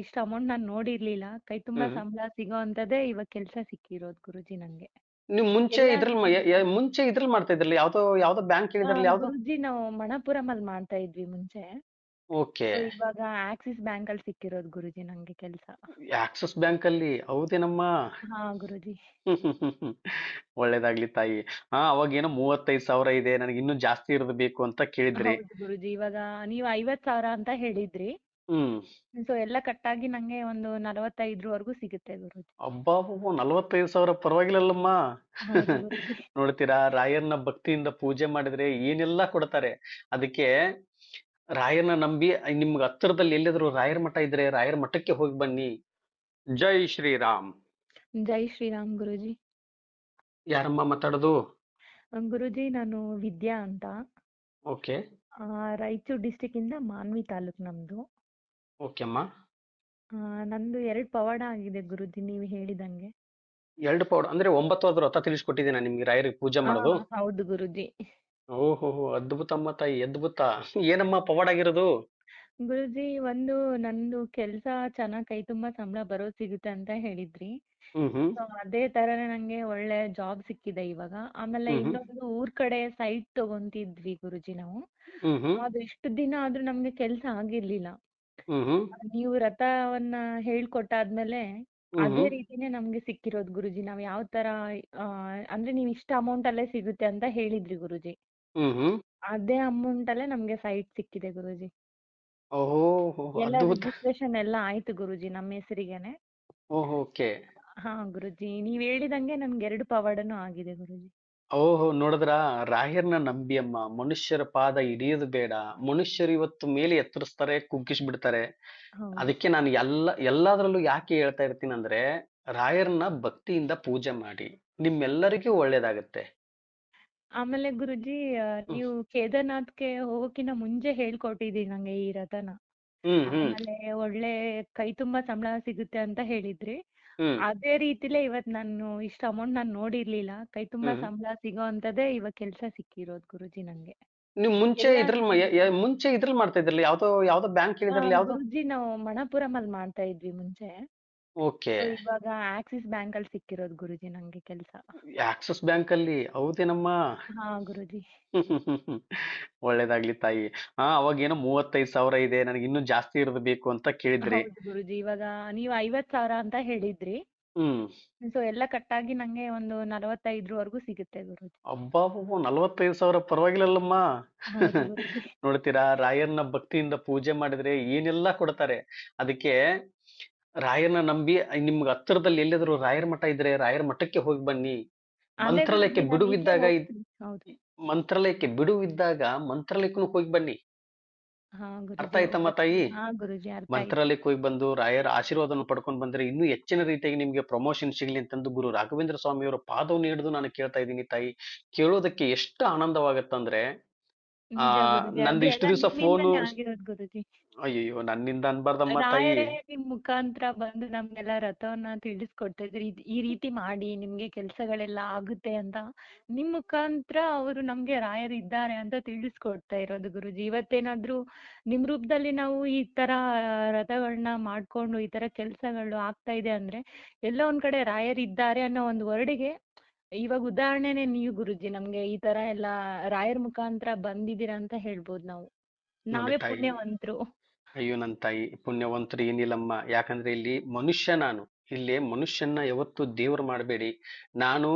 ಇಷ್ಟು ಅಮೌಂಟ್ ನಾನು ನೋಡಿರ್ಲಿಲ್ಲ. ಕೈ ತುಂಬಾ ಹ್ಮ್. ಸಂಬಳ ಸಿಗೋ ಅಂತದೇ ಇವಾಗ ಕೆಲಸ ಸಿಕ್ಕಿರೋದು ಗುರುಜಿ ನಂಗೆ. ನೀವು ಮುಂಚೆ ಎಲ್ಲ ಇದ್ರಲ್ಲಿ ಮ- ಯ- ಯ- ಮುಂಚೆ ಇದ್ರಲ್ಲಿ ಮಾಡ್ತಾ ಇದ್ರಲ್ಲ? ಯಾವ್ದೋ ಯಾವ್ದೋ ಬ್ಯಾಂಕ್ ಆ, ಹೇಳಿದ್ರಲ್ಲ ಯಾವ್ದೋ? ಗುರುಜಿ ನಾವು ಮಣಪುರಂ ಅಲ್ಲಿ ಮಾಡ್ತಾ ಇದ್ವಿ ಮುಂಚೆ. ಓಕೆ. ಇವಾಗ ಆಕ್ಸಿಸ್ ಬ್ಯಾಂಕ್ ಅಲ್ಲಿ ಸಿಕ್ಕಿರೋದು ಗುರುಜಿ ನಂಗೆ ಕೆಲಸ. ಆಕ್ಸಿಸ್ ಬ್ಯಾಂಕ್ ಅಲ್ಲಿ? ಹೌದೇನಮ್ಮ ಹಾ ಗುರುಜಿ. ಒಳ್ಳೇದಾಗ್ಲಿ ತಾಯಿ. ಹಾ ಅವಾಗ ಏನೋ ಮೂವತ್ತೈದು ಸಾವಿರ ಇದೆ. ನನಗೆ ಇನ್ನೂ ಜಾಸ್ತಿ ಇರೋದು ಬೇಕು ಅಂತ ಕೇಳಿದ್ರಿ. ಹೌದು ಗುರುಜಿ ಇವಾಗ ನೀವು ಐವತ್ ಸಾವಿರ ಅಂತ ಹೇಳಿದ್ರಿ. ಸೊ ಎಲ್ಲ ಕಟ್ಟಾಗಿ ನಂಗೆ ಒಂದು ನಲವತ್ತೈದರವರೆಗೂ ಸಿಗುತ್ತೆ ಗುರುಜಿ. ನಲವತ್ತೈದು ಸಾವಿರ ಪರವಾಗಿಲ್ಲಲ್ಲಮ್ಮ. ನೋಡ್ತೀರಾ ರಾಯರ್ನ ಭಕ್ತಿಯಿಂದ ಪೂಜೆ ಮಾಡಿದ್ರೆ ಏನೆಲ್ಲಾ ಕೊಡ್ತಾರೆ. ಅದಕ್ಕೆ ರಾಯರ್ನ ನಂಬಿ ನಿಮ್ಗೆ ಹತ್ತಿರದಲ್ಲಿ ಎಲ್ಲಿದ್ರು ರಾಯರ್ ಮಠ ಇದ್ರೆ ರಾಯರ್ ಮಠಕ್ಕೆ ಹೋಗಿ ಬನ್ನಿ. ಜೈ ಶ್ರೀರಾಮ್. ಜೈ ಶ್ರೀರಾಮ್ ಗುರುಜಿ. ಯಾರಮ್ಮ ಮಾತಾಡೋದು? ಗುರುಜಿ ನಾನು ವಿದ್ಯಾ ಅಂತ. ಓಕೆ. ಆ, ರಾಯಚೂರು ಡಿಸ್ಟಿಕ್ ಇಂದ ಮಾನ್ವಿ ತಾಲೂಕ್ ನಮ್ದು. ಓಕೆ ಅಮ್ಮ ಆ, ನಂದು ಎರಡು ಪವಾಡ ಆಗಿದೆ ಗುರುಜಿ ನೀವು ಹೇಳಿದಂಗೆ. ಎರಡು ಪೌಡ್ ಅಂದ್ರೆ ಒಂಬತ್ತು ಅದ್ರ ವ್ರತ ತಿಳಿಸ್ಕೊಟ್ಟಿದ್ದೀನ ನಿಮ್ಗೆ ರಾಯರಿಗೆ ಪೂಜೆ ಆ, ಮಾಡೋದು? ಹೌದು ಗುರುಜಿ. ಓಹೋ ಅದ್ಭುತಮ್ಮ ತಾಯಿ ಅದ್ಭುತ. ಏನಮ್ಮ ಪವಾಡ ಆಗಿರೋದು? ಗುರುಜಿ ಒಂದು ನಂದು ಕೆಲ್ಸ ಚೆನ್ನಾಗ್ ಕೈ ತುಂಬಾ ಸಂಬಳ ಬರೋ ಸಿಗುತ್ತೆ ಅಂತ ಹೇಳಿದ್ರಿ. ಹ್ಮ್ ಹ್ಮ್ ಸೊ ಅದೇ ತರನೇ ನಂಗೆ ಒಳ್ಳೆ ಜಾಬ್ ಸಿಕ್ಕಿದೆ ಇವಾಗ. ಆಮೇಲೆ ಹ್ಮ್ ಹ್ಮ್. ಇನ್ನೊಂದು ಊರ್ ಕಡೆ ಸೈಟ್ ತಗೊಂತಿದ್ವಿ ಗುರುಜಿ ನಾವು. ಹ್ಮ್ ಹ್ಮ್ ಅದು ಇಷ್ಟು ದಿನ ಆದ್ರೂ ನಮ್ಗೆ ಕೆಲ್ಸ ಆಗಿರ್ಲಿಲ್ಲ. ನೀವು ರಥವನ್ನ ಹೇಳ್ಕೊಟ್ಟಾದ್ಮೇಲೆ ಅದೇ ರೀತಿನೇ ನಮ್ಗೆ ಸಿಕ್ಕಿರೋದು ಗುರುಜಿ. ನಾವ್ ಯಾವ ತರ ಆ, ಅಂದ್ರೆ ನೀವ್ ಇಷ್ಟ ಅಮೌಂಟ್ ಅಲ್ಲೇ ಸಿಗುತ್ತೆ ಅಂತ ಹೇಳಿದ್ರಿ ಗುರುಜಿ. ಅದೇ ಅಮೌಂಟ್ ಅಲ್ಲೇ ನಮ್ಗೆ ಸೈಟ್ ಸಿಕ್ಕಿದೆ ಗುರುಜಿ. ಓಹೋ ಎಲ್ಲ ಅದ್ಭುತ. ರಿಜಿಸ್ಟ್ರೇಷನ್ ಎಲ್ಲ ಆಯ್ತು ಗುರುಜಿ ನಮ್ಮ ಹೆಸರಿಗೆನೆ. ಓಹೋ ಓಕೆ. ಹಾ ಗುರುಜಿ ನೀವ್ ಹೇಳಿದಂಗೆ ನಮ್ಗೆ ಎರಡು ಪವಾಡನೂ ಆಗಿದೆ ಗುರುಜಿ. ಓಹೋ ನೋಡಿದ್ರ? ರಾಹಿರ್ನ ನಂಬಿ ಅಮ್ಮ ಮನುಷ್ಯರ ಪಾದ ಹಿಡಿಯೋದು ಬೇಡ. ಮನುಷ್ಯರು ಇವತ್ತು ಮೇಲೆ ಎತ್ತರಿಸ್ತಾರೆ ಕುಗ್ಗಿಸ್ ಬಿಡ್ತಾರೆ ಹೌದು. ಅದಕ್ಕೆ ನಾನು ಎಲ್ಲ ಎಲ್ಲಾದ್ರಲ್ಲೂ ಯಾಕೆ ಹೇಳ್ತಾ ಇರ್ತೀನಿ ಅಂದ್ರೆ ರಾಯರ್ನ ಭಕ್ತಿಯಿಂದ ಪೂಜೆ ಮಾಡಿ. ನಿಮ್ಮೆಲ್ಲರಿಗೂ ಒಳ್ಳೇದಾಗತ್ತೆ. ಆಮೇಲೆ ಗುರುಜಿ ಆ, ನೀವು ಕೇದಾರ್ನಾಥ್ಗೆ ಹೋಗೋಕಿನ ಮುಂಚೆ ಹೇಳ್ಕೊಟ್ಟಿದ್ರಿ ನಂಗೆ ಈ ರಥನ. ಹ್ಮ್ ಹ್ಮ್. ಆಮೇಲೆ ಒಳ್ಳೆ ಕೈ ತುಂಬಾ ಸಂಬಳ ಸಿಗುತ್ತೆ ಅಂತ ಹೇಳಿದ್ರಿ. ಅದೇ ರೀತಿಲೇ ಇವತ್ ನಾನು ಇಷ್ಟು ಅಮೌಂಟ್ ನಾನು ನೋಡಿರ್ಲಿಲ್ಲ. ಕೈ ತುಂಬಾ. ಸಂಬಳ ಸಿಗೋ ಅಂತದೇ ಇವಾಗ ಕೆಲ್ಸ ಸಿಕ್ಕಿರೋದು ಗುರುಜಿ ನಂಗೆ. ನೀವು ಮುಂಚೆ ಎಲ್ಲ- ಇದ್ರಲ್ಲಿ ಯ- ಯ- ಮುಂಚೆ ಇದ್ರಲ್ಲಿ ಮಾಡ್ತಾ ಇದ್ರಲ್ಲ? ಯಾವ್ದೋ ಯಾವ್ದೋ ಬ್ಯಾಂಕ್ ಆ, ಹೇಳಿದ್ರಲ್ಲ ಯಾವ್ದೋ? ಗುರುಜಿ ನಾವು ಮಣಪುರಂ ಅಲ್ಲಿ ಮಾಡ್ತಾ ಇದ್ವಿ ಮುಂಚೆ. ಓಕೆ. ಇವಾಗ ಆಕ್ಸಿಸ್ ಬ್ಯಾಂಕ್ ಅಲ್ಲಿ ಸಿಕ್ಕಿರೋದು ಗುರುಜಿ ನಂಗೆ ಕೆಲಸ. ಆಕ್ಸಿಸ್ ಬ್ಯಾಂಕ್ ಅಲ್ಲಿ? ಹೌದೇನಮ್ಮ ಹಾ ಗುರುಜಿ. ಒಳ್ಳೇದಾಗ್ಲಿ ತಾಯಿ. ಹಾ ಅವಾಗ ಏನೋ ಮೂವತ್ತೈದು ಸಾವಿರ ಇದೆ ನನಗೆ ಇನ್ನೂ ಜಾಸ್ತಿ ಇರೋದು ಬೇಕು ಅಂತ ಕೇಳಿದ್ರಿ. ಹೌದು ಗುರುಜಿ ಇವಾಗ ನೀವು ಐವತ್ ಸಾವಿರ ಅಂತ ಹೇಳಿದ್ರಿ. ಹ್ಮ್. ಸೊ ಎಲ್ಲ ಕಟ್ಟಾಗಿ ನಂಗೆ ಒಂದು ನಲವತ್ತೈದರವರೆಗೂ ಸಿಗುತ್ತೆ ಗುರುಜಿ. ಅಬ್ಬಾ ನಲವತ್ತೈದು ಸಾವಿರ ಪರವಾಗಿಲ್ಲಲ್ಲಮ್ಮ. ಹೌದು ಗುರುಜಿ ನೋಡ್ತೀರಾ ರಾಯರ್ನ ಭಕ್ತಿಯಿಂದ ಪೂಜೆ ಮಾಡಿದ್ರೆ ಏನೆಲ್ಲ ಕೊಡ್ತಾರೆ. ಅದಕ್ಕೆ ರಾಯರ್ನ ನಂಬಿ ನಿಮ್ಗೆ ಹತ್ತಿರದಲ್ಲಿ ಎಲ್ಲಿದ್ರು ರಾಯರ ಮಠ ಇದ್ರೆ ರಾಯರ ಮಠಕ್ಕೆ ಹೋಗಿ ಬನ್ನಿ. ಮಂತ್ರಾಲಯಕ್ಕೆ ಬಿಡುವಿದ್ದಾಗ ಇದ್- ಹೌದು. ಮಂತ್ರಾಲಯಕ್ಕೆ ಬಿಡುವಿದ್ದಾಗ ಮಂತ್ರಾಲಯಕ್ಕೂ ಹೋಗಿ ಬನ್ನಿ. ಹಾ ಅರ್ಥ ಗುರುಜಿ ಆಯ್ತಮ್ಮ ತಾಯಿ ಹಾ ಗುರುಜಿ ಅರ್ಥ ಆಯ್ತು. ಮಂತ್ರಾಲಯಕ್ಕೆ ಹೋಗಿ ಬಂದು ರಾಯರ ಆಶೀರ್ವಾದವನ್ನು ಪಡ್ಕೊಂಡು ಬಂದ್ರೆ ಇನ್ನೂ ಹೆಚ್ಚಿನ ರೀತಿಯಾಗಿ ನಿಮ್ಗೆ ಪ್ರಮೋಷನ್ ಸಿಗಲಿ ಅಂತಂದು ಗುರು ರಾಘವೇಂದ್ರ ಸ್ವಾಮಿಯವರ ಪಾದವನ್ನು ಹಿಡಿದು ನಾನು ಕೇಳ್ತಾ ಇದ್ದೀನಿ ತಾಯಿ. ಕೇಳೋದಕ್ಕೆ ಎಷ್ಟು ಆನಂದವಾಗತ್ತಂದ್ರೆ ಆ, ನಿಜ ಇಷ್ಟ ನಂದು ಇಷ್ಟು ಎಲ್ಲ ದಿವ್ಸ ನಿಮ್ಮಿಂದನೇ ಫೋನು- ಆಗಿರೋದು ಗುರುಜಿ. ಅಯ್ಯಯ್ಯೋ ನನ್ನಿಂದ ಅನ್ಬಾರ್ದಮ್ಮ ತಾಯಿ. ರಾಯರೇ ನಿಮ್ ಮುಖಾಂತರ ಬಂದು ನಮ್ಗೆಲ್ಲ ರಥವನ್ನ ಇದ್- ಈ ರೀತಿ ಮಾಡಿ ನಿಮ್ಗೆ ಕೆಲ್ಸಗಳೆಲ್ಲ ಆಗುತ್ತೆ ಅಂತ. ನಿಮ್ ಮುಖಾಂತರ ಅವರು ನಮ್ಗೆ ರಾಯರ್ ಇದ್ದಾರೆ ಅಂತ ತಿಳಿಸ್ಕೊಡ್ತಾ ಇರೋದು ಗುರುಜಿ. ಇವತ್ತೇನಾದ್ರೂ ನಿಮ್ ರೂಪದಲ್ಲಿ ನಾವು ಈ ತರ ರಥಗಳನ್ನ ಮಾಡ್ಕೊಂಡು ಈ ತರ ಕೆಲ್ಸಗಳು ಆಗ್ತಾ ಇದೆ ಅಂದ್ರೆ ಎಲ್ಲ ಒಂದ್ ಕಡೆ ರಾಯರ್ ಇದ್ದಾರೆ ಅನ್ನೋ ಒಂದು ವರ್ಡಿಗೆ ಇವಾಗ ಉದಾಹರಣೆನೆ ನೀವು ಗುರುಜಿ ನಮ್ಗೆ ಈ ತರ ಎಲ್ಲ ರಾಯರ ಮುಖಾಂತರ ಬಂದಿದ್ದೀರಾ ಅಂತ ಹೇಳ್ಬೋದು ನಾವು. ನಾವೇ ತಾಯಿ. ಪುಣ್ಯವಂತರು. ಅಯ್ಯೋ ನನ್ನ ತಾಯಿ ಪುಣ್ಯವಂತರು ಏನಿಲ್ಲಮ್ಮ. ಯಾಕಂದ್ರೆ ಇಲ್ಲಿ ಮನುಷ್ಯ ನಾನು. ಇಲ್ಲಿ ಮನುಷ್ಯನ ಯಾವತ್ತು ದೇವ್ರು ಮಾಡಬೇಡಿ. ನಾನು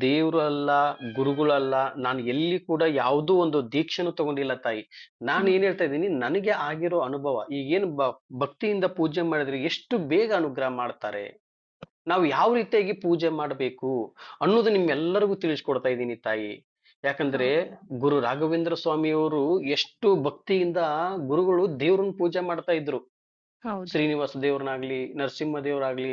ದೇವ್ರು ಅಲ್ಲ ಗುರುಗಳಲ್ಲ ನಾನು ಎಲ್ಲಿ ಕೂಡ ಯಾವುದೋ ಒಂದು ದೀಕ್ಷೆನು ತಗೊಂಡಿಲ್ಲ ತಾಯಿ. ನಾನು ಏನ್ ಹೇಳ್ತಾ ಇದ್ದೀನಿ ನನಗೆ ಆಗಿರೋ ಅನುಭವ ಈಗೇನು ಬ ಭಕ್ತಿಯಿಂದ ಪೂಜೆ ಮಾಡಿದ್ರೆ ಎಷ್ಟು ಬೇಗ ಅನುಗ್ರಹ ಮಾಡ್ತಾರೆ? ನಾವು ಯಾವ ರೀತಿಯಾಗಿ ಪೂಜೆ ಮಾಡಬೇಕು ಅನ್ನೋದು ನಿಮ್ಮೆಲ್ಲರಿಗೂ ತಿಳಿಸ್ಕೊಡ್ತಾ ಇದ್ದೀನಿ ತಾಯಿ. ಯಾಕಂದ್ರೆ ಗುರು ರಾಘವೇಂದ್ರ ಸ್ವಾಮಿಯವರು ಎಷ್ಟು ಭಕ್ತಿಯಿಂದ ಗುರುಗಳು ದೇವ್ರನ್ನ ಪೂಜೆ ಮಾಡ್ತಾ ಇದ್ರು. ಹೌದು. ಶ್ರೀನಿವಾಸ ದೇವ್ರನ್ನಾಗ್ಲಿ ನರಸಿಂಹ ದೇವರಾಗ್ಲಿ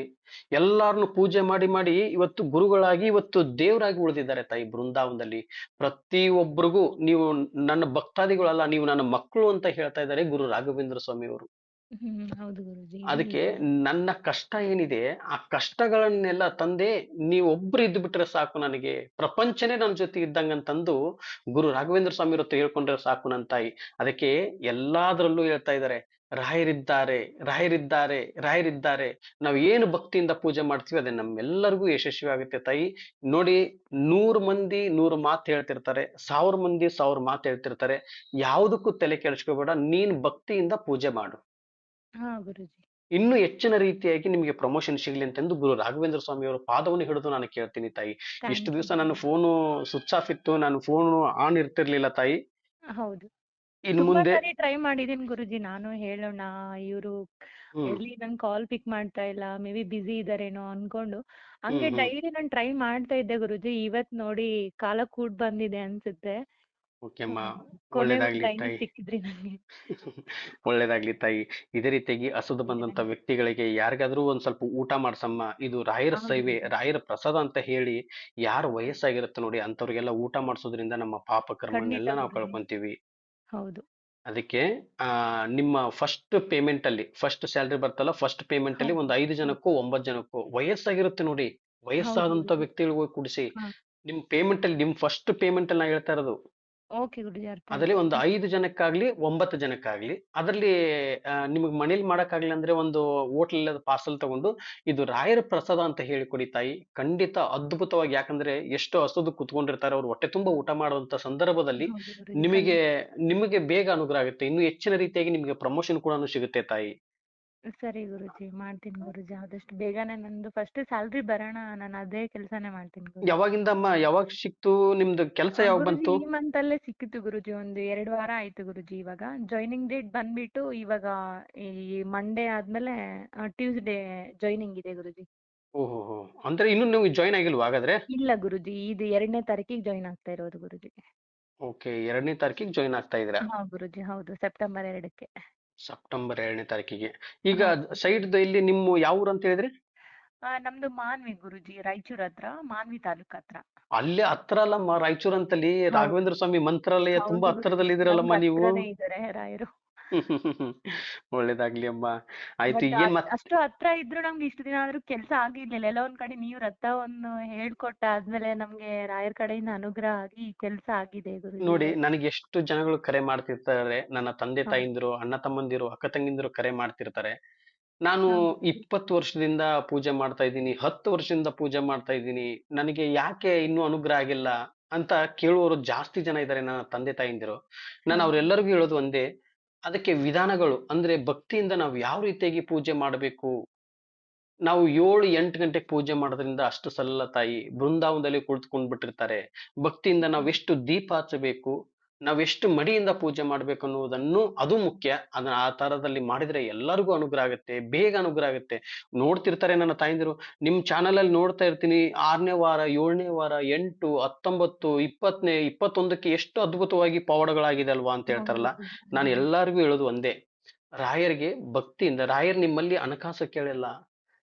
ಎಲ್ಲಾರನ್ನು ಪೂಜೆ ಮಾಡಿ ಮಾಡಿ ಇವತ್ತು ಗುರುಗಳಾಗಿ ಇವತ್ತು ದೇವರಾಗಿ ಉಳಿದಿದ್ದಾರೆ ತಾಯಿ ಬೃಂದಾವನದಲ್ಲಿ. ಪ್ರತಿ ಒಬ್ಬರಿಗೂ ನೀವು ನನ್ನ ಭಕ್ತಾದಿಗಳಲ್ಲ ನೀವು ನನ್ನ ಮಕ್ಕಳು ಅಂತ ಹೇಳ್ತಾ ಇದ್ದಾರೆ ಗುರು ರಾಘವೇಂದ್ರ ಸ್ವಾಮಿಯವರು. ಹ್ಮ್ ಹೌದು ಗುರುಜಿ. ಅದಕ್ಕೆ ನನ್ನ ಕಷ್ಟ ಏನಿದೆ ಆ ಕಷ್ಟಗಳನ್ನೆಲ್ಲ ತಂದೆ ನೀವೊಬ್ರು ಇದ್ದು ಬಿಟ್ರೆ ಸಾಕು ನನಗೆ. ಪ್ರಪಂಚನೇ ನನ್ನ ಜೊತೆ ಇದ್ದಂಗಂತಂದು ಗುರು ರಾಘವೇಂದ್ರ ಸ್ವಾಮಿ ಹತ್ರ ಹೇಳ್ಕೊಂಡ್ರೆ ಸಾಕು ನನ್ನ ತಾಯಿ ಅದಕ್ಕೆ ಎಲ್ಲಾದ್ರಲ್ಲೂ ಹೇಳ್ತಾ ಇದ್ದಾರೆ ರಾಯರಿದ್ದಾರೆ ರಾಯರಿದ್ದಾರೆ ರಾಯರಿದ್ದಾರೆ. ನಾವು ಏನು ಭಕ್ತಿಯಿಂದ ಪೂಜೆ ಮಾಡ್ತೀವಿ ಅದೇ ನಮ್ಮೆಲ್ಲರಿಗೂ ಯಶಸ್ವಿ ಆಗುತ್ತೆ ತಾಯಿ. ನೋಡಿ ನೂರು ಮಂದಿ ನೂರು ಮಾತು ಹೇಳ್ತಿರ್ತಾರೆ ಸಾವಿರ ಮಂದಿ ಸಾವಿರ ಮಾತು ಹೇಳ್ತಿರ್ತಾರೆ. ಯಾವುದಕ್ಕೂ ತಲೆ ಕೆಡಿಸ್ಕೋಬೇಡ ನೀನ್ ಭಕ್ತಿಯಿಂದ ಪೂಜೆ ಮಾಡು. ಹಾ ಗುರುಜಿ. ಇನ್ನೂ ಹೆಚ್ಚಿನ ರೀತಿಯಾಗಿ ನಿಮಗೆ ಪ್ರಮೋಷನ್ ಸಿಗಲಿ ಅಂತಂದು ಗುರು ರಾಘವೇಂದ್ರ ಸ್ವಾಮಿ ಅವರ ಪಾದವನ್ನು ಹಿಡಿದು ನಾನು ಕೇಳ್ತೀನಿ ತಾಯಿ. ಇಷ್ಟು ದಿವಸ ನನ್ನ ಫೋನು ಸ್ವಿಚ್ ಆಫ್ ಇತ್ತು ನಾನು ಫೋನು ಆನ್ ಇರ್ತಿರ್ಲಿಲ್ಲ ತಾಯಿ. ಹೌದು. ಇನ್ ತುಂಬಾ ಮುಂದೆ ಸಾರಿ ಟ್ರೈ ಮಾಡಿದೀನಿ ಗುರುಜಿ ನಾನು ಹೇಳೋಣ ಇವರು ಹ್ಮ್. ಎಲ್ಲಿ ನನ್ ಕಾಲ್ ಪಿಕ್ ಮಾಡ್ತಾ ಇಲ್ಲ ಮೇ ಬಿ ಬಿಸಿ ಇದಾರೇನೋ ಅನ್ಕೊಂಡು ಹಂಗೆ ಹ್ಮ್ ಹ್ಮ್. ಡೈಲಿ ನಾನು ಟ್ರೈ ಮಾಡ್ತಾ ಇದ್ದೆ ಗುರುಜಿ ಇವತ್ ನೋಡಿ ಕಾಲ ಕೂಡ್ ಬಂದಿದೆ ಅನ್ಸುತ್ತೆ. ಓಕೆ ಅಮ್ಮ. ಒಳ್ಳೇದಾಗ್ಲಿ ತಾಯಿ. ಸಿಕ್ಕಿದ್ರಿ ಒಳ್ಳೇದಾಗ್ಲಿ ತಾಯಿ. ಇದೇ ರೀತಿಯಾಗಿ ಹಸುದು ಬಂದಂತ ವ್ಯಕ್ತಿಗಳಿಗೆ ಯಾರಿಗಾದ್ರೂ ಒಂದ್ ಸ್ವಲ್ಪ ಊಟ ಮಾಡ್ಸಮ್ಮ. ಇದು ರಾಯರ. ಸೇವೆ ರಾಯರ ಪ್ರಸಾದ ಅಂತ ಹೇಳಿ ಯಾರು ವಯಸ್ಸಾಗಿರುತ್ತೆ ನೋಡಿ ಅಂತವ್ರಿಗೆಲ್ಲ ಊಟ ಮಾಡಿಸೋದ್ರಿಂದ ನಮ್ಮ ಪಾಪ ಕರ್ಮನೆಲ್ಲ ನಾವು. ಕಳ್ಕೊಂತೀವಿ. ಹೌದು. ಅದಕ್ಕೆ ಆ ನಿಮ್ಮ ಫಸ್ಟ್ ಪೇಮೆಂಟ್ ಅಲ್ಲಿ ಫಸ್ಟ್ ಸ್ಯಾಲ್ರಿ ಬರ್ತಲ್ಲ ಫಸ್ಟ್ ಪೇಮೆಂಟ್ ಅಲ್ಲಿ ಒಂದ್ ಐದು ಜನಕ್ಕೂ ಒಂಬತ್ತು ಜನಕ್ಕೂ ವಯಸ್ಸಾಗಿರುತ್ತೆ ನೋಡಿ. ವಯಸ್ಸಾದಂತ. ವ್ಯಕ್ತಿಗಳಿಗೆ ಕೂಡಿಸಿ. ಕುಡಿಸಿ ನಿಮ್ ಪೇಮೆಂಟ್ ಅಲ್ಲಿ ನಿಮ್ ಫಸ್ಟ್ ಪೇಮೆಂಟ್ ಅಲ್ಲಿ ನಾ ಹೇಳ್ತಾ ಇರೋದು ಓಕೆ ಗುರುಜಿ ಅರ್ಥ ಅದರಲ್ಲಿ ಒಂದು. ಐದು ಜನಕ್ಕಾಗ್ಲಿ ಒಂಬತ್ತು ಜನಕ್ಕಾಗ್ಲಿ ಅದರಲ್ಲಿ ನಿಮಗೆ ಮನೇಲಿ ಮಾಡಕ್ಕಾಗ್ಲಿ ಅಂದ್ರೆ ಒಂದು ಹೋಟ್ಲ್ ಪಾರ್ಸಲ್ ತಗೊಂಡು ಇದು ರಾಯರ ಪ್ರಸಾದ ಅಂತ ಹೇಳಿ ಕೊಡಿ ತಾಯಿ ಖಂಡಿತ ಅದ್ಭುತವಾಗಿ ಯಾಕಂದ್ರೆ ಎಷ್ಟು ಹಸುದು ಕುತ್ಕೊಂಡಿರ್ತಾರೆ ಅವ್ರು ಹೊಟ್ಟೆ ತುಂಬಾ ಊಟ ಮಾಡುವಂತ ಸಂದರ್ಭದಲ್ಲಿ ಹೌದು ಗುರೂಜಿ, ನಿಮಗೆ ನಿಮಗೆ ಬೇಗ ಅನುಗ್ರಹ ಆಗುತ್ತೆ ಇನ್ನು ಹೆಚ್ಚಿನ ರೀತಿಯಾಗಿ ನಿಮಗೆ ಪ್ರಮೋಷನ್ ಕೂಡ ಸಿಗುತ್ತೆ ತಾಯಿ. ಸರಿ ಗುರುಜಿ ಮಾಡ್ತೀನಿ ಗುರುಜಿ. ಆದಷ್ಟು ಬೇಗನೆ ನಂದು ಫಸ್ಟ್ ಸ್ಯಾಲ್ರಿ ಬರೋಣ. ನಾನು ಅದೇ ಕೆಲಸನೇ ಮಾಡ್ತೀನಿ ಗುರುಜಿ. ಯಾವಾಗಿಂದ ಅಮ್ಮ? ಯಾವಾಗ ಸಿಕ್ತು ನಿಮ್ದು ಕೆಲಸ ಯಾವಾಗ ಗುರೂಜಿ, ಬಂತು? ಈ ಮಂತ್ ಅಲ್ಲೇ ಸಿಕ್ಕಿತು ಗುರುಜಿ. ಒಂದು ಎರಡು ವಾರ ಆಯ್ತು ಗುರುಜಿ ಇವಾಗ. ಜಾಯ್ನಿಂಗ್ ಡೇಟ್ ಬಂದ್ಬಿಟ್ಟು ಇವಾಗ ಈ ಮಂಡೇ ಆದ್ಮೇಲೆ ಟ್ಯೂಸ್ಡೇ ಜಾಯ್ನಿಂಗ್ ಇದೆ ಗುರುಜಿ. ಓಹೋ ಅಂದ್ರೆ ಇನ್ನು ನೀವು ಜಾಯ್ನ್ ಆಗಿಲ್ವಾ ಹಾಗಾದ್ರೆ? ಇಲ್ಲ ಗುರುಜಿ. ಇದು ಎರಡನೇ ತಾರೀಕಿಗೆ ಜಾಯ್ನ್ ಆಗ್ತಾ ಇರೋದು ಗುರುಜಿ. ಓಕೆ ಎರಡನೇ ತಾರೀಕಿಗೆ ಜಾಯ್ನ್ ಆಗ್ತಾ ಇದ್ದೀರಾ? ಹಾ ಗುರುಜಿ ಹೌದು. ಸೆಪ್ಟೆಂಬರ್ ಎರಡಕ್ಕೆ. ಸೆಪ್ಟೆಂಬರ್ ಎರಡನೇ ತಾರೀಕಿಗೆ ಈಗ. ಸೈಡ್ ಇಲ್ಲಿ ನಿಮ್ಮ ಯಾವ ಊರು ಅಂತ ಹೇಳಿದ್ರಿ ಆ, ನಮ್ದು ಮಾನ್ವಿ ಗುರುಜಿ ರಾಯಚೂರ್ ಹತ್ರ ಮಾನ್ವಿ ತಾಲೂಕ್ ಹತ್ರ ಅಲ್ಲೇ ಹತ್ರ ಅಲ್ಲಮ್ಮ ರಾಯಚೂರ್ ಅಂತಲ್ಲಿ. ರಾಘವೇಂದ್ರ ಸ್ವಾಮಿ ಮಂತ್ರಾಲಯ ತುಂಬಾ. ಹತ್ರದಲ್ಲಿ ಇದೀರಲ್ಲಮ್ಮ ನೀವು ಇದಾರೆ ರಾಯರು ಒಳ್ಳೇದಾಗ್ಲಿ ಅಮ್ಮ. ಆಯ್ತು ಬಟ್ ಏನ್ ಮತ್ ಅಷ್ಟು ಹತ್ರ ಇದ್ರು ನಮ್ಗೆ ಇಷ್ಟು ದಿನ ಆದ್ರೂ ಕೆಲಸ ಆಗಿರ್ಲಿಲ್ಲ. ಎಲ್ಲ ಒಂದ್ ಕಡೆ ನೀವು ರಥವನ್ನು ಹೇಳ್ಕೊಟ್ಟ ಆದ್ಮೇಲೆ ನಮ್ಗೆ ರಾಯರ್ ಕಡೆಯಿಂದ ಅನುಗ್ರಹ ಆಗಿ ಕೆಲಸ ಆಗಿದೆ ಗುರುಜಿ. ನೋಡಿ ನನಗೆ ಎಷ್ಟು ಜನಗಳು ಕರೆ ಮಾಡ್ತಿರ್ತಾರೆ. ನನ್ನ ತಂದೆ. ತಾಯಿಂದಿರು ಅಣ್ಣ ತಮ್ಮಂದಿರು ಅಕ್ಕ ತಂಗಿಂದಿರು ಕರೆ ಮಾಡ್ತಿರ್ತಾರೆ. ನಾನು. ಇಪ್ಪತ್ತು ವರ್ಷದಿಂದ ಪೂಜೆ ಮಾಡ್ತಾ ಇದ್ದೀನಿ ಹತ್ತು ವರ್ಷದಿಂದ ಪೂಜೆ ಮಾಡ್ತಾ ಇದ್ದೀನಿ. ನನಗೆ ಯಾಕೆ ಇನ್ನೂ ಅನುಗ್ರಹ ಆಗಿಲ್ಲ ಅಂತ ಕೇಳುವವರು ಜಾಸ್ತಿ ಜನ ಇದ್ದಾರೆ ನನ್ನ ತಂದೆ ತಾಯಿಂದಿರು. ನಾನು. ಅವ್ರೆಲ್ಲರಿಗೂ ಹೇಳೋದು ಒಂದೇ ಅದಕ್ಕೆ ವಿಧಾನಗಳು, ಅಂದರೆ ಭಕ್ತಿಯಿಂದ ನಾವು ಯಾವ ರೀತಿಯಾಗಿ ಪೂಜೆ ಮಾಡಬೇಕು? ನಾವು ಏಳು, ಎಂಟು ಗಂಟೆಗೆ ಪೂಜೆ ಮಾಡೋದ್ರಿಂದ ಅಷ್ಟು ಸಲ್ಲ ತಾಯಿ ಬೃಂದಾವನದಲ್ಲಿ ಕುಳಿತುಕೊಂಡು ಬಿಟ್ಟಿರ್ತಾರೆ ಭಕ್ತಿಯಿಂದ ನಾವು ಎಷ್ಟು ದೀಪ ಹಚ್ಚಬೇಕು? ನಾವೆಷ್ಟು ಮಡಿಯಿಂದ ಪೂಜೆ ಮಾಡ್ಬೇಕು ಅನ್ನುವುದನ್ನು ಅದು ಮುಖ್ಯ ಅದನ್ನ ಆ ತರದಲ್ಲಿ ಮಾಡಿದ್ರೆ ಎಲ್ಲರಿಗೂ ಅನುಗ್ರಹ ಆಗುತ್ತೆ, ಬೇಗ ಅನುಗ್ರಹ ಆಗುತ್ತೆ ನೋಡ್ತಿರ್ತಾರೆ ನನ್ನ ತಾಯಿಂದಿರು, ನಿಮ್ ಚಾನಲ್ ಅಲ್ಲಿ ನೋಡ್ತಾ ಇರ್ತೀನಿ, ಆರನೇ ವಾರ, ಏಳನೇ ವಾರ, ಎಂಟು, ಹತ್ತೊಂಬತ್ತು, ಇಪ್ಪತ್ತನೇ, ಇಪ್ಪತ್ತೊಂದಕ್ಕೆ ಎಷ್ಟು ಅದ್ಭುತವಾಗಿ ಪವಾಡಗಳಾಗಿದೆ ಅಲ್ವಾ ಅಂತ ಹೇಳ್ತಾರಲ್ಲ, ನಾನು. ಎಲ್ಲರಿಗೂ ಹೇಳೋದು ಒಂದೇ ರಾಯರಿಗೆ ಭಕ್ತಿಯಿಂದ, ರಾಯರ್ ನಿಮ್ಮಲ್ಲಿ ಹಣಕಾಸು ಕೇಳಿಲ್ಲ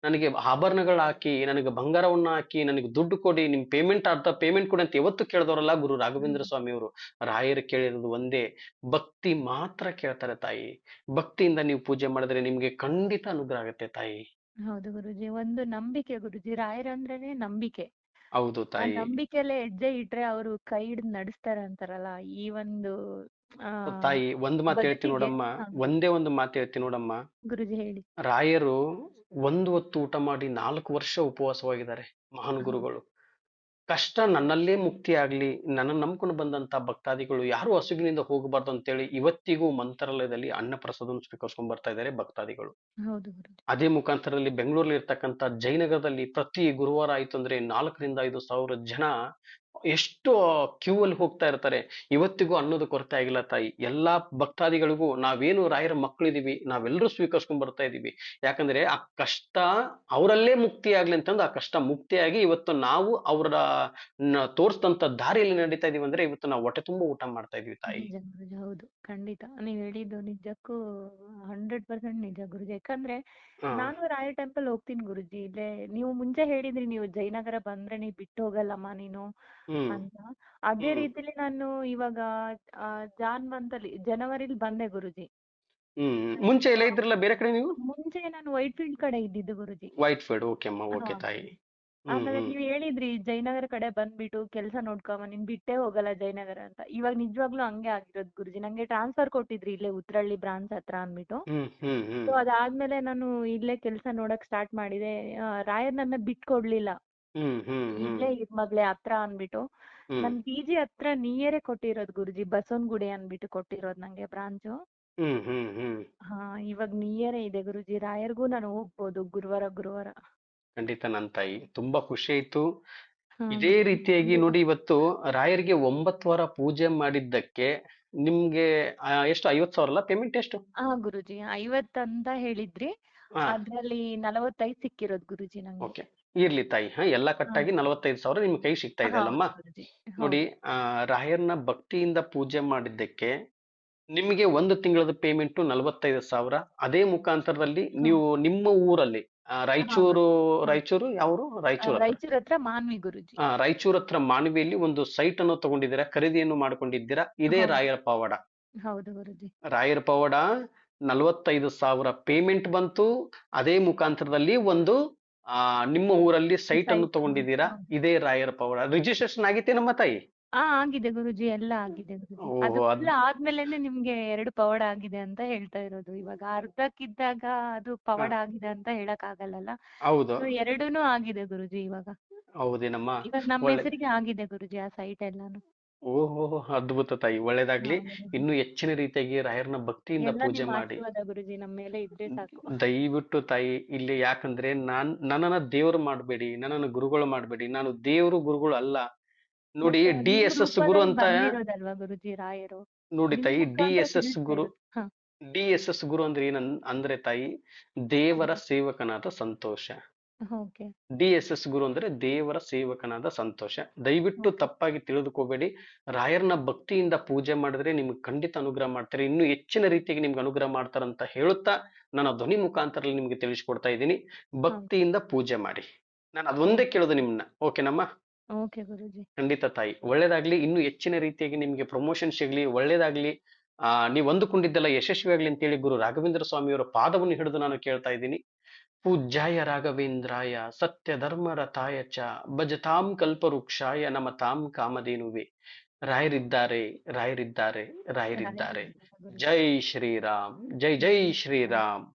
ನನಗೆ ಆಭರಣಗಳು ಹಾಕಿ ನನಗೆ ಬಂಗಾರವನ್ನ ಹಾಕಿ ನನಗೆ ದುಡ್ಡು ಕೊಡಿ ನಿಮ್ ಪೇಮೆಂಟ್ ಅರ್ಧ ಪೇಮೆಂಟ್ ಕೊಡಿ ಅಂತ ಯಾವತ್ತು ಕೇಳಿದವರಲ್ಲ ಗುರು ರಾಘವೇಂದ್ರ ಸ್ವಾಮಿ ಅವರು ರಾಯರು ಕೇಳಿರೋದು ಒಂದೇ ಭಕ್ತಿ ಮಾತ್ರ ಕೇಳ್ತಾರೆ ತಾಯಿ. ಭಕ್ತಿಯಿಂದ ನೀವು ಪೂಜೆ ಮಾಡಿದ್ರೆ ನಿಮ್ಗೆ ಖಂಡಿತ ಅನುಗ್ರಹ ಆಗುತ್ತೆ ತಾಯಿ. ಹೌದು ಗುರುಜಿ ಒಂದು ನಂಬಿಕೆ ಗುರುಜಿ ರಾಯರ ಅಂದ್ರೇನೆ ನಂಬಿಕೆ. ಹೌದು ತಾಯಿ. ನಂಬಿಕೆಲೆ ಹೆಜ್ಜೆ ಇಟ್ರೆ ಅವರು ಕೈ ಹಿಡಿದು ನಡೆಸ್ತಾರೆ ಅಂತಾರಲ್ಲ ಈ ಒಂದು ಆ ತಾಯಿ ಒಂದ್ ಮಾತು ಹೇಳ್ತೀನಿ ಬದುಕಿಗೆ ನೋಡಮ್ಮ. ಹಾ, ಒಂದೇ ಒಂದು ಮಾತು ಹೇಳ್ತೀನಿ ನೋಡಮ್ಮ. ಗುರುಜಿ ಹೇಳಿ. ರಾಯರು ಒಂದು ಹೊತ್ತು ಊಟ ಮಾಡಿ ನಾಲ್ಕು ವರ್ಷ ಉಪವಾಸವಾಗಿದ್ದಾರೆ ಮಹಾನ್. ಗುರುಗಳು. ಕಷ್ಟ ನನ್ನಲ್ಲೇ ಮುಕ್ತಿ ಆಗ್ಲಿ ನನ್ನ ನಂಬ್ಕೊಂಡು ಬಂದಂತ ಭಕ್ತಾದಿಗಳು ಯಾರು ಹಸುವಿನಿಂದ ಹೋಗಬಾರ್ದು ಅಂತೇಳಿ ಇವತ್ತಿಗೂ ಮಂತ್ರಾಲಯದಲ್ಲಿ ಅನ್ನ ಪ್ರಸಾದವನ್ನು ಸ್ವೀಕರಿಸ್ಕೊಂಡ್ ಬರ್ತಾ ಇದ್ದಾರೆ ಭಕ್ತಾದಿಗಳು. ಹೌದು ಗುರುಜಿ. ಅದೇ ಮುಖಾಂತರದಲ್ಲಿ ಬೆಂಗಳೂರಲ್ಲಿ ಇರ್ತಕ್ಕಂಥ ಜಯನಗರದಲ್ಲಿ ಪ್ರತಿ ಗುರುವಾರ ಆಯ್ತು ಅಂದ್ರೆ ನಾಲ್ಕರಿಂದ ಐದು ಸಾವಿರ ಜನ ಎಷ್ಟು ಕ್ಯೂ ಅಲ್ಲಿ ಹೋಗ್ತಾ ಇರ್ತಾರೆ. ಇವತ್ತಿಗೂ ಅನ್ನೋದು ಕೊರತೆ ಆಗಿಲ್ಲ ತಾಯಿ. ಎಲ್ಲಾ ಭಕ್ತಾದಿಗಳಿಗೂ ನಾವೇನು ರಾಯರ ಮಕ್ಕಳಿದೀವಿ ನಾವೆಲ್ಲರೂ ಸ್ವೀಕರಿಸ್ಕೊಂಡ್ ಬರ್ತಾ ಇದೀವಿ. ಯಾಕಂದ್ರೆ ಆ ಕಷ್ಟ ಅವರಲ್ಲೇ ಮುಕ್ತಿ ಆಗ್ಲಿ ಅಂತಂದು ಆ ಕಷ್ಟ ಮುಕ್ತಿಯಾಗಿ ಇವತ್ತು ನಾವು ಅವರ ತೋರಿಸಿದಂತ ದಾರಿಯಲ್ಲಿ ನಡೀತಾ ಇದೀವಿ ಅಂದ್ರೆ ಇವತ್ತು ನಾವು ಹೊಟ್ಟೆ ತುಂಬಾ ಊಟ ಮಾಡ್ತಾ ಇದೀವಿ ತಾಯಿ. ಹೌದು. ಖಂಡಿತ. ನೀವ್ ಹೇಳಿದ್ದು ನಿಜಕ್ಕೂ ಹಂಡ್ರೆಡ್ ಪರ್ಸೆಂಟ್ ನಿಜ ಗುರುಜಿ. ಯಾಕಂದ್ರೆ ನಾನು ರಾಯರ್ ಟೆಂಪಲ್ ಹೋಗ್ತೀನಿ ಗುರುಜಿ. ಇಲ್ಲೇ ನೀವು ಮುಂಚೆ ಹೇಳಿದ್ರಿ ನೀವು ಜಯನಗರ ಬಂದ್ರೆ ನೀವ್ ಬಿಟ್ಟು ಹೋಗಲ್ಲಮ್ಮ ನೀನು. ಅಂತ. ಅದೇ. ರೀತಿಲಿ ನಾನು ಇವಾಗ ಆ, ಜಾನ್ ಮಂತ್ ಅಲ್ಲಿ ಜನವರಿಲಿ ಬಂದೆ ಗುರುಜಿ. ಹ್ಮ್ ಮುಂಚೆ ಎಲ್ಲ ಇದ್ರಲ್ಲ ಬೇರೆ ಕಡೆ ನೀವು? ಮುಂಚೆ ನಾನು ವೈಟ್ ಫೀಲ್ಡ್ ಕಡೆ ಇದ್ದಿದ್ದು ಗುರುಜಿ. ವೈಟ್ ಫೀಲ್ಡ್ ಓಕೆ ಅಮ್ಮ ಓಕೆ ತಾಯಿ. ಹ್ಮ್ ಆಮೇಲೆ ಹ್ಮ್. ನೀವ್ ಹೇಳಿದ್ರಿ ಜಯನಗರ ಕಡೆ ಬಂದ್ಬಿಟ್ಟು ಕೆಲ್ಸ ನೋಡ್ಕೊಮ್ಮ ನೀನ್ ಬಿಟ್ಟೇ ಹೋಗಲ್ಲ ಜಯನಗರ ಅಂತ. ಇವಾಗ ನಿಜವಾಗ್ಲೂ ಹಂಗೆ ಆಗಿರೋದು ಗುರುಜಿ. ನಂಗೆ ಟ್ರಾನ್ಸ್ಫರ್ ಕೊಟ್ಟಿದ್ರಿ ಇಲ್ಲೇ ಉತ್ರಳ್ಳಿ ಬ್ರಾಂಚ್ ಹತ್ರ ಅಂದ್ಬಿಟ್ಟು. ಹ್ಮ್ ಹ್ಮ್ ಹ್ಮ್. ಸೊ ಅದಾದ್ಮೇಲೆ ನಾನು ಇಲ್ಲೇ ಕೆಲ್ಸ ನೋಡಕ್ ಸ್ಟಾರ್ಟ್ ಮಾಡಿದೆ. ಆ, ರಾಯರ್ ನನ್ನ ಬಿಟ್ಕೊಡ್ಲಿಲ್ಲ. ಇಲ್ಲೇ ಇದ್ ಮಗ್ಳೆ ಹತ್ರ ಅಂದ್ಬಿಟ್ಟು ಹ್ಮ್. ನನ್ ಪಿ ಜಿ ಹತ್ರ ನಿಯರೇ ಕೊಟ್ಟಿರೋದು ಗುರುಜಿ ಬಸವನಗುಡಿ ಅನ್ಬಿಟ್ಟು ಕೊಟ್ಟಿರೋದು ನಂಗೆ ಬ್ರಾಂಚು. ಹ್ಮ್ ಹ್ಮ್ ಹ್ಮ್. ಹಾ ಇವಾಗ ನಿಯರೇ ಇದೆ ಗುರುಜಿ ರಾಯರ್ಗೂ ನಾನು ಹೋಗ್ಬೋದು ಗುರುವಾರ ಗುರುವಾರ. ಖಂಡಿತ ನನ್ನ ತಾಯಿ ತುಂಬಾ ಖುಷಿ ಆಯ್ತು. ಇದೇ ರೀತಿಯಾಗಿ ನೋಡಿ ಇವತ್ತು ರಾಯರಿಗೆ ಒಂಬತ್ತು ವಾರ ಪೂಜೆ ಮಾಡಿದ್ದಕ್ಕೆ ನಿಮ್ಗೆ ಎಷ್ಟು ಐವತ್ ಸಾವಿರ ಅಲ್ಲ ಪೇಮೆಂಟ್ ಎಷ್ಟು? ಹಾ ಗುರುಜಿ ಐವತ್ ಅಂತ ಹೇಳಿದ್ರಿ ಅದ್ರಲ್ಲಿ ನಲವತ್ತೈದು ಸಿಕ್ಕಿರೋದು ಗುರುಜಿ ನಂಗೆ. ಓಕೆ. ಇರ್ಲಿ ತಾಯಿ ಹಾ ಎಲ್ಲ ಕಟ್ಟಾಗಿ ನಲವತ್ತೈದು ಸಾವಿರ ನಿಮ್ ಕೈ ಸಿಗ್ತಾ ಇದೆ ಅಲ್ಲಮ್ಮ? ನೋಡಿ ಆ ರಾಯರ್ನ ಭಕ್ತಿಯಿಂದ ಪೂಜೆ ಮಾಡಿದ್ದಕ್ಕೆ ನಿಮಗೆ ಒಂದು ತಿಂಗಳದ ಪೇಮೆಂಟ್ ನಲವತ್ತೈದು ಸಾವಿರ. ಅದೇ ಮುಖಾಂತರದಲ್ಲಿ ನೀವು ನಿಮ್ಮ ಊರಲ್ಲಿ ಆ, ರಾಯಚೂರು ರಾಯಚೂರು ಯಾವರು. ರಾಯಚೂರು ಹತ್ರ ರಾಯಚೂರ್ ಹತ್ರ ಮಾನ್ವಿ ಗುರುಜಿ. ಆ, ರಾಯಚೂರ್ ಹತ್ರ ಮಾನವಿಯಲ್ಲಿ ಒಂದು ಸೈಟ್ ಅನ್ನು ತಗೊಂಡಿದ್ದೀರಾ ಖರೀದಿಯನ್ನು ಮಾಡ್ಕೊಂಡಿದ್ದೀರಾ? ಇದೇ ಹೌದು. ರಾಯರ ಪವಾಡ. ಹೌದು ಗುರುಜಿ. ರಾಯರ ಪವಾಡ ನಲವತ್ತೈದು ಸಾವಿರ ಪೇಮೆಂಟ್ ಬಂತು. ಅದೇ ಮುಖಾಂತರದಲ್ಲಿ ಒಂದು ಆ ನಿಮ್ಮ ಊರಲ್ಲಿ ಸೈಟ್ ಅನ್ನು ತಗೊಂಡಿದ್ದೀರಾ. ಇದೇ ರಾಯರ ಪವಾಡ ರಿಜಿಸ್ಟ್ರೇಷನ್ ಆಗಿತ್ತೆ ನಮ್ಮ ತಾಯಿ? ಹಾ ಆಗಿದೆ ಗುರುಜಿ ಎಲ್ಲ ಆಗಿದೆ ಗುರುಜಿ. ಅದು ಆದ್ಮೇಲೆನೆ ನಿಮ್ಗೆ ಎರಡು ಪವಾಡ ಆಗಿದೆ ಅಂತ ಹೇಳ್ತಾ ಇರೋದು. ಇವಾಗ ಅರ್ಧಕ್ಕಿದ್ದಾಗ ಅದು ಪವಾಡ ಆಗಿದೆ ಅಂತ ಹೇಳಕ್ ಆಗಲ್ಲಲ್ಲ ಹೌದು. So ಎರಡೂನು ಆಗಿದೆ ಗುರುಜಿ ಇವಾಗ. ಹೌದೇನಮ್ಮ? ಇವಾಗ ನಮ್ಮ ಒಳ್ಳೆ- ಹೆಸರಿಗೆ ಆಗಿದೆ ಗುರುಜಿ ಆ ಸೈಟ್ ಎಲ್ಲಾನು. ಓಹೋ ಅದ್ಭುತ ತಾಯಿ. ಒಳ್ಳೇದಾಗ್ಲಿ. ಹೌದು. ಇನ್ನು ಹೆಚ್ಚಿನ ರೀತಿಯಾಗಿ ರಾಯರ್ನ ಭಕ್ತಿಯಿಂದ ಎಲ್ಲ ಪೂಜೆ ಮಾಡಿ. ಆಶೀರ್ವಾದ ಗುರುಜಿ ನಮ್ಮ ಮೇಲೆ ಇದ್ರೆ ಸಾಕು. ದಯವಿಟ್ಟು ತಾಯಿ ಇಲ್ಲಿ ಯಾಕಂದ್ರೆ ನಾನ್ ನನ್ನನ್ನ ದೇವ್ರು ಮಾಡಬೇಡಿ ನನ್ನನ್ನ ಗುರುಗಳು ಮಾಡಬೇಡಿ. ನಾನು ದೇವರು, ಗುರುಗಳು ಅಲ್ಲ. ನೋಡಿ ಮತ್ತೆ ಡಿ ಎಸ್ ಎಸ್ ಗುರು ರೂಪದಲ್ಲಿ ಅಂತ ಬಂದಿರೋದಲ್ವಾ ಗುರುಜಿ ರಾಯರು? ನೋಡಿ ತಾಯಿ ಡಿ ಮುಖಾಂತರ ಎಸ್ ಎಸ್ ಗುರು. ಹ, ಡಿ ಎಸ್ ಎಸ್ ಗುರು ಅಂದ್ರೆ ಏನನ್ ಅಂದ್ರೆ ತಾಯಿ ದೇವರ ಸೇವಕನಾದ Santosh. Okay. D S S Guru ಅಂದ್ರೆ ದೇವರ ಸೇವಕನಾದ ಸಂತೋಷ. ದಯವಿಟ್ಟು ತಪ್ಪಾಗಿ ತಿಳಿದುಕೋಬೇಡಿ. ರಾಯರ್ನ ಭಕ್ತಿಯಿಂದ ಪೂಜೆ ಮಾಡಿದ್ರೆ ನಿಮ್ಗೆ ಖಂಡಿತ ಅನುಗ್ರಹ ಮಾಡ್ತಾರೆ. ಇನ್ನು ಹೆಚ್ಚಿನ ರೀತಿಯಾಗಿ ನಿಮ್ಗೆ ಅನುಗ್ರಹ ಮಾಡ್ತಾರಂತ ಹೇಳುತ್ತಾ ನನ್ನ ಧ್ವನಿ ಮುಖಾಂತರ ನಿಮ್ಗೆ ತಿಳಿಸ್ಕೊಡ್ತಾ ಇದ್ದೀನಿ. ಭಕ್ತಿಯಿಂದ ಪೂಜೆ ಮಾಡಿ. ನಾನು ಅದೊಂದೇ ಕೇಳೋದು ನಿಮ್ಮನ್ನ ಓಕೆನಮ್ಮ? ಓಕೆ ಗುರುಜಿ. ಖಂಡಿತ ತಾಯಿ. ಒಳ್ಳೇದಾಗ್ಲಿ. ಇನ್ನು ಹೆಚ್ಚಿನ ರೀತಿಯಾಗಿ ನಿಮ್ಗೆ ಪ್ರಮೋಷನ್ ಸಿಗ್ಲಿ ಒಳ್ಳೇದಾಗ್ಲಿ. ಆ ನೀವು ಅಂದುಕೊಂಡಿದ್ದೆಲ್ಲ ಯಶಸ್ವಿ ಆಗ್ಲಿ ಅಂತೇಳಿ ಗುರು ರಾಘವೇಂದ್ರ ಸ್ವಾಮಿಯವರ ಪಾದವನ್ನು ಹಿಡಿದು ನಾನು ಕೇಳ್ತಾ ಇದ್ದೀನಿ. ಪೂಜ್ಯಾಯ ರಾಘವೇಂದ್ರಾಯ ಸತ್ಯ ಧರ್ಮ ರಥಾಯ ಚ ಭಜತಾಂ ಕಲ್ಪವೃಕ್ಷಾಯ ನಮತಾಂ ಕಾಮಧೇನುವೆ. ರಾಯರಿದ್ದಾರೆ ರಾಯರಿದ್ದಾರೆ. ರಾಯರಿದ್ದಾರೆ. ಜೈ ಶ್ರೀರಾಮ್ ಜೈ ಜೈ ಶ್ರೀರಾಮ್.